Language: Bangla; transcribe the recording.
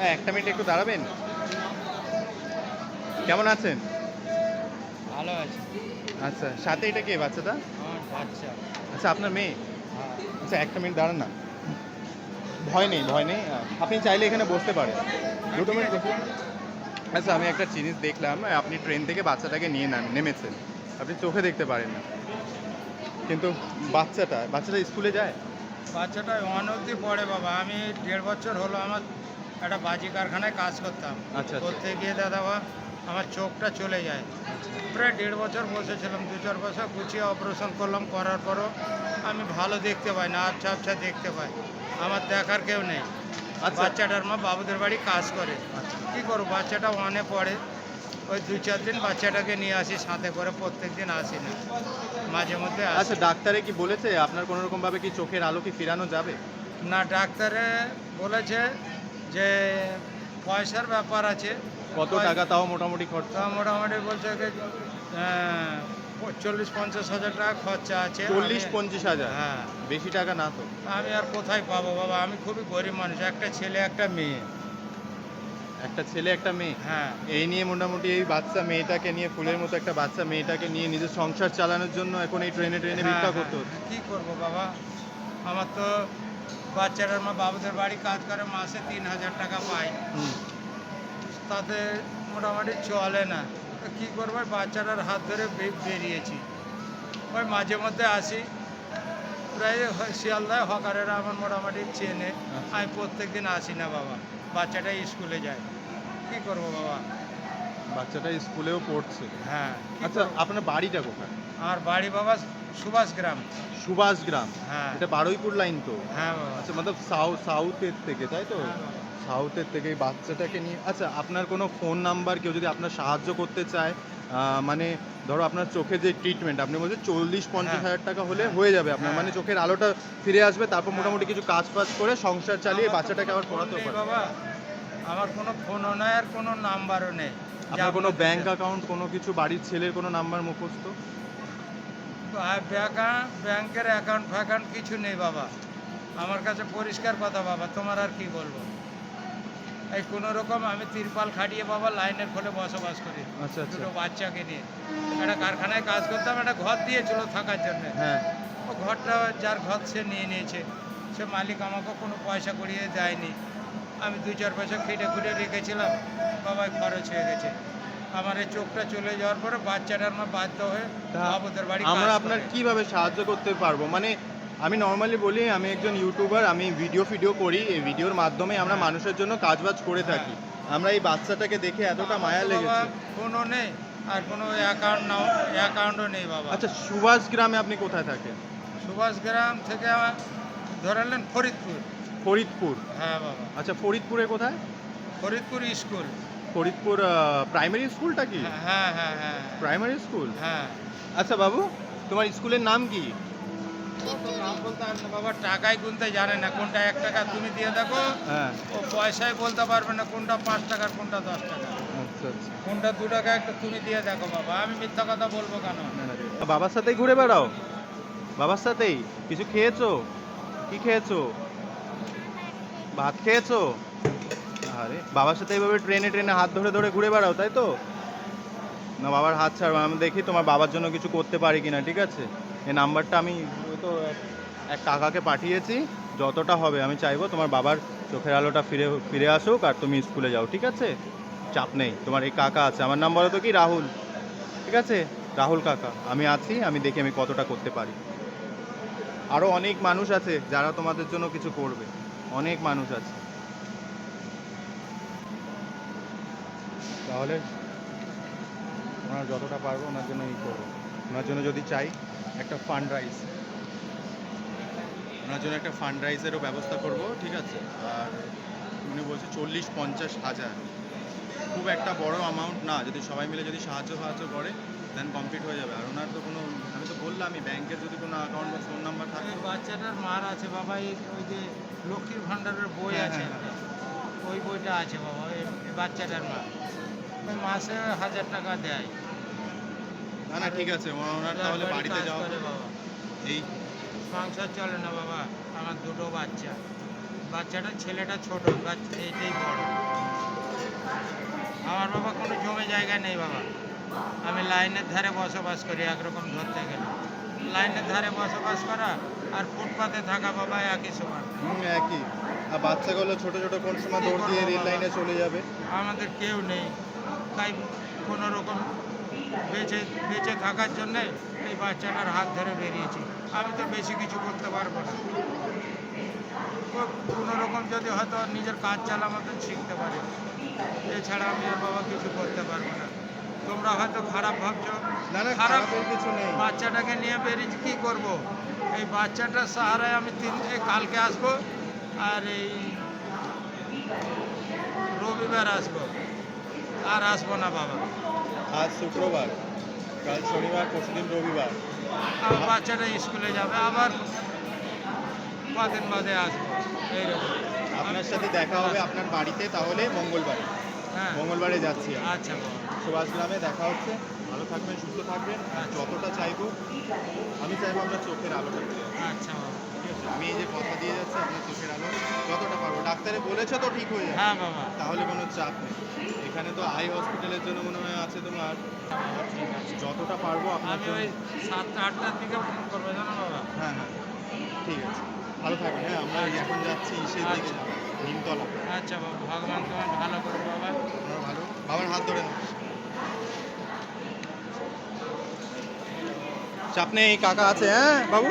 হ্যাঁ একটা মিনিট একটু দাঁড়াবেন। কেমন আছেন? ভালো আছে। আচ্ছা সাথে এটা কে বাচ্চাটা? বাচ্চা। আচ্ছা আপনার মেয়ে? হ্যাঁ। আচ্ছা একটা মিনিট দাঁড়ান না। ভয় নেই ভয় নেই। আপনি চাইলে এখানে বসতে পারেন। দুটো মিনিট আচ্ছা আমি একটা জিনিস দেখলাম আপনি ট্রেন থেকে বাচ্চাটাকে নিয়ে নাম নেমেছেন। আপনি চোখে দেখতে পারেন না। কিন্তু বাচ্চাটা বাচ্চাটা স্কুলে যায়? বাচ্চাটা ওয়ান অব্দি পড়ে বাবা। আমি দেড় বছর হলো আমার একটা বাজি কারখানায় কাজ করতাম। আচ্ছা, আচ্ছা। করতে গিয়ে দাদা বা আমার চোখটা চলে যায়। প্রায় দেড় বছর বসেছিলাম দু চার বছর গুছিয়ে অপারেশন করলাম করার পরও আমি ভালো দেখতে পাই না আবছা আবছা দেখতে পাই। আমার দেখার কেউ নেই। আচ্ছা। বাচ্চাটার মা বাবুদের বাড়ি কাজ করে। আচ্ছা। কি করব বাচ্চাটা ওয়ানে পড়ে। ওই দু চার দিন বাচ্চাটাকে নিয়ে আসি সাথে করে প্রত্যেক দিন আসি না। মাঝে মধ্যে আসি। আচ্ছা ডাক্তারে কি বলেছে? আপনার কোনো রকম ভাবে কি চোখের আলো কি ফিরানো যাবে? না ডাক্তারে বলেছে যে পয়সার ব্যাপার আছে কত টাকা তাও মোটামুটি খরচা? মোটামুটি বলছে কি চল্লিশ পঞ্চাশ হাজার টাকা খরচা আছে। চল্লিশ পঞ্চাশ হাজার? হ্যাঁ। বেশি টাকা না তো। আমি আর কোথায় পাবো বাবা? আমি খুবই গরিব মানুষ একটা ছেলে একটা মেয়ে। একটা ছেলে একটা মেয়ে? হ্যাঁ। এই নিয়ে মোটামুটি এই বাচ্চা মেয়েটাকে নিয়ে ফুলের মতো একটা বাচ্চা মেয়েটাকে নিয়ে নিজের সংসার চালানোর জন্য এখন এই ট্রেনে ট্রেনে ভিক্ষা হ্যাঁ, করতে হ্যাঁ। হচ্ছে। কি করব বাবা? আমার তো বাচ্চারা আমার বাবুদের বাড়ি কাজ করে মাসে তিন হাজার টাকা পায়। তাতে মোটামুটি চলে না। কী করব বাচ্চাটার হাত ধরে বেরিয়েছি। ওই মাঝে মধ্যে আসি। প্রায় শিয়ালদায় হকারেরা আমার মোটামুটি চেনে। আমি প্রত্যেক দিন আসি না বাবা। বাচ্চাটা স্কুলে যায়। কি করব বাবা? বাচ্চাটা স্কুলেও পড়ছে। হ্যাঁ। আচ্ছা আপনার বাড়িটা কোথায়? আমার বাড়ি বাবা সুভাষ গ্রাম। সুভাষ গ্রাম। হ্যাঁ। এটা বারুইপুর লাইন তো? হ্যাঁ আচ্ছা মতলব সাউথ সাউথের থেকে তাই তো? হ্যাঁ সাউথের থেকে এই বাচ্চাটাকে নিয়ে আচ্ছা আপনার কোনো ফোন নাম্বার কেউ যদি আপনার সাহায্য করতে চায় মানে ধরো আপনার চোখে যে ট্রিটমেন্ট আপনি বলছেন চল্লিশ পঞ্চাশ হ্যাঁ। হাজার টাকা হলে হয়ে যাবে আপনার হ্যাঁ। মানে চোখের আলোটা ফিরে আসবে তারপর মোটামুটি কিছু কাজ ফাজ করে সংসার চালিয়ে বাচ্চাটাকে আবার পড়াতে নেই পারে বাবা। আমার কোনো ফোনও নাই আর কোনো নাম্বারও নেই। আপনার কোনো ব্যাংক অ্যাকাউন্ট কোনো কিছু বাড়ির ছেলের কোনো নাম্বার মুখস্থ? ব্যাংকের অ্যাকাউন্ট ফ্যাকাউন্ট কিছু নেই বাবা। আমার কাছে পরিষ্কার কথা বাবা তোমার আর কি বলব? এই কোনো রকম আমি তিরপাল খাটিয়ে বাবা লাইনের খোলে বসবাস করি। আচ্ছা আচ্ছা। দুটো বাচ্চাকে নিয়ে। একটা কারখানায় কাজ করতাম একটা ঘর দিয়েছিল থাকার জন্য। হ্যাঁ। ও ঘরটা যার ঘর সে নিয়ে নিয়েছে। সে মালিক আমাকে কোনো পয়সা করিয়ে দেয়নি। আমি দু চার পয়সা খেটে খুঁটে রেখেছিলাম বাবাই খরচ হয়ে গেছে। আমার এই চোখটা চলে যাওয়ার পরে বাচ্চাটা আমার বাধ্য হয়ে বাবুদের বাড়ি আমরা আপনার। কীভাবে সাহায্য করতে পারব? মানে আমি নর্মালি বলি আমি একজন ইউটিউবার আমি ভিডিও ফিডিও করি। এই ভিডিওর মাধ্যমে আমরা। মানুষের জন্য কাজবাজ করে থাকি। আমরা এই বাচ্চাটাকে দেখে এতটা মায়া লেগেছে। ফোনও নেই আর কোনো অ্যাকাউন্ট নাও অ্যাকাউন্টও নেই বাবা। আচ্ছা সুভাষ গ্রামে আপনি কোথায় থাকেন? সুভাষ গ্রাম থেকে আমার ধরে নেন ফরিদপুর। ফরিদপুর? হ্যাঁ বাবা। আচ্ছা ফরিদপুরে কোথায়? ফরিদপুর স্কুল। ফরিদপুর প্রাইমারি স্কুলটা কি? হ্যাঁ হ্যাঁ হ্যাঁ প্রাইমারি স্কুল? হ্যাঁ। আচ্ছা বাবু তোমার স্কুলের নাম কি? কত নাম বলতে পারবে বাবা টাকাই গুনতে জানে না। কোনটা এক টাকা তুমি দিয়ে দেখো হ্যাঁ। ও পয়সায় বলতে পারবে না কোনটা পাঁচ টাকার কোনটা দশ টাকা। আচ্ছা আচ্ছা। কোনটা দু টাকা একটা তুমি দিয়ে দেখো বাবা। আমি মিথ্যা কথা বলব কেন? বাবার সাথেই ঘুরে বেড়াও। বাবার সাথেই। কিছু খেয়েছো? কি খেয়েছো? ভাত খেয়েছো? আরে, বাবার সাথে এইভাবে ট্রেনে ট্রেনে হাত ধরে ধরে ঘুরে বেড়াও, তাই তো? না, বাবার হাত ছাড়বো আমি দেখি তোমার বাবার জন্য কিছু করতে পারি কিনা, ঠিক আছে? এই নাম্বারটা আমি ওই তো এক- কাকাকে পাঠিয়েছি, যতটা হবে আমি চাইব তোমার বাবার চোখের আলোটা ফিরে ফিরে আসুক আর তুমি স্কুলে যাও, ঠিক আছে? চাপ নেই, তোমার এই কাকা আছে, আমার নাম বলো তো কি? রাহুল, ঠিক আছে? রাহুল কাকা, আমি আছি, আমি দেখি আমি কতটা করতে পারি। আরও অনেক মানুষ আছে যারা তোমাদের জন্য কিছু করবে। অনেক মানুষ আছে। তাহলে ওনার যতটা পারব ওনার জন্য ই করব। ওনার জন্য যদি চাই একটা ফান্ড রাইজ ওনার জন্য একটা ফান্ড রাইজেরও ব্যবস্থা করব ঠিক আছে? আর উনি বলছে চল্লিশ পঞ্চাশ হাজার। খুব একটা বড় অ্যামাউন্ট না যদি সবাই মিলে যদি সাহায্য সাহায্য করে দেন কমপ্লিট হয়ে যাবে। আর ওনার তো কোনো আমি তো বললামই ব্যাংকের যদি কোনো অ্যাকাউন্ট বা ফোন নাম্বার থাকে। বাচ্চাটার মার আছে বাবা এই ওই যে লক্ষ্মীর ভাণ্ডারের বই হ্যাঁ, আছে। হ্যাঁ, ওই বইটা আছে বাবা এই বাচ্চাটার মা ওই মাসে হাজার টাকা দেয়। না না ঠিক আছে ওনা- ওনার তাহলে বাড়ি বাড়িতে যাওয়া এই সংসার চলে না বাবা আমার দুটো বাচ্চা। বাচ্চাটা ছেলেটা ছোট এইটাই বড়। আমার বাবা কোনো জমি জায়গা নেই বাবা। আমি লাইনের ধারে বসবাস করি একরকম ধরতে গেলে। লাইনের ধারে বসবাস করা আর ফুটপাতে থাকা বাবা একই সমান। একই। আর বাচ্চাগুলো ছোট ছোট কোন সময় দৌড় দিয়ে রেল লাইনে চলে যাবে? আমাদের কেউ নেই। তাই কোনো রকম বেঁচে বেঁচে থাকার জন্যে এই বাচ্চাটার হাত ধরে বেরিয়েছি। আমি তো বেশি কিছু করতে পারব না। কোনো রকম যদি হয়তো নিজের কাজ চালামতো শিখতে পারে এছাড়া আমি আর বাবা কিছু করতে পারব না। তোমরা হয়তো খারাপ ভাবছ। খারাপ কিছু নেই। বাচ্চাটাকে নিয়ে বেরিয়েছি কী করব? এই বাচ্চাটার সাহারায় আমি তিন কালকে আসব আর এই রবিবার আসব। আর আসব না বাবা। আজ শুক্রবার কাল শনিবার পরশুদিন রবিবার। আমার বাচ্চাটা স্কুলে যাবে আবার কদিন বাদে আসব। এইরকম। আপনার সাথে দেখা হবে আপনার বাড়িতে তাহলে মঙ্গলবারে। হ্যাঁ। মঙ্গলবারে যাচ্ছি আচ্ছা বাবা। সুভাষ গ্রামে দেখা হচ্ছে। ভালো থাকবেন সুস্থ থাকবেন আর যতটা চাইব আমি চাইব আপনার চোখের আলোটা ফিরে। আচ্ছা বাবা। ঠিক আছে? আমি এই যে কথা দিয়ে যাচ্ছি আপনার চোখের আলো যতটা পারব। ডাক্তারে বলেছে তো ঠিক হয়ে যাবে। হ্যাঁ বাবা। তাহলে কোনো চাপ নেই। এখানে তো আই হসপিটালের জন্য মনে হয় আছে তোমার। বাবা, ঠিক আছে যতটা পারব আপনার ওই সাতটা আটটার দিকে ফোন করব জানো বাবা? হ্যাঁ হ্যাঁ। ঠিক আছে। ভালো থাকবেন হ্যাঁ আমরা এখন যাচ্ছি ইসের দিকে। যাব নিমতলা। আচ্ছা বাবা। ভগবান তোমার ভালো করো বাবা। ভালো? বাবার হাত ধরে নাও। চাপ নেই কাকা আছে হ্যাঁ বাবু